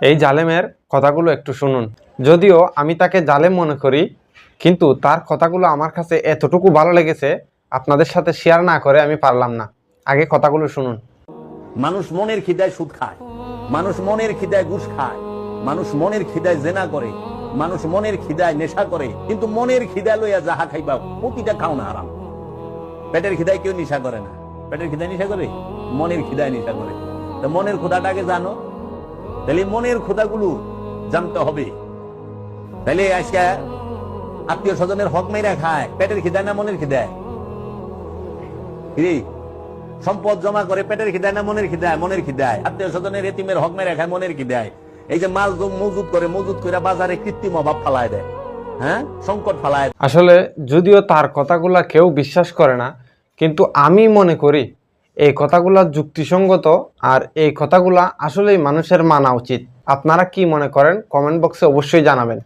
এই জালেমের কথাগুলো একটু শুনুন। যদিও আমি তাকে জালেম মনে করি, কিন্তু তার কথাগুলো আমার কাছে এতটুকু ভালো লেগেছে, আপনাদের সাথে শেয়ার না করে আমি পারলাম না। আগে কথাগুলো শুনুন। মানুষ মনের খিদায় সুদ খায়, মানুষ মনের খিদায় ঘুষ খায়, মানুষ মনের খিদায় জেনা করে, মানুষ মনের খিদায় নেশা করে, কিন্তু মনের খিদায় লইয়া যাহা খাইবা, প্রতিটা খাও না আরাম পেটের খিদায় কেউ নেশা করে না। পেটের খিদায় নেশা করে? মনের খিদায় নেশা করে। তো মনের ক্ষুদাটাকে জানো তাহলে মনের ক্ষুদাগুলো জানতে হবে। তাহলে আজকে আত্মীয় স্বজনের হক মেরা খায়, পেটের খিদায় না মনের খিদায়? সম্পদ জমা করে পেটের খিদায় না মনের খিদায়? মনের খিদায়। আত্মীয় স্বজনের এতিমের হক মেরে খায়, মনের খিদায়। এই যে মাল মজুদ করে মজুদ করে বাজারে কৃত্রিম অভাব ফালায় দেয়। হ্যাঁ? সংকট ফালায়। আসলে যদিও তার কথাগুলা কেউ বিশ্বাস করে না, কিন্তু আমি মনে করি এই কথাগুলা যুক্তিসঙ্গত আর এই কথাগুলা আসলেই মানুষের মানা উচিত। আপনারা কি মনে করেন? কমেন্ট বক্সে অবশ্যই জানাবেন।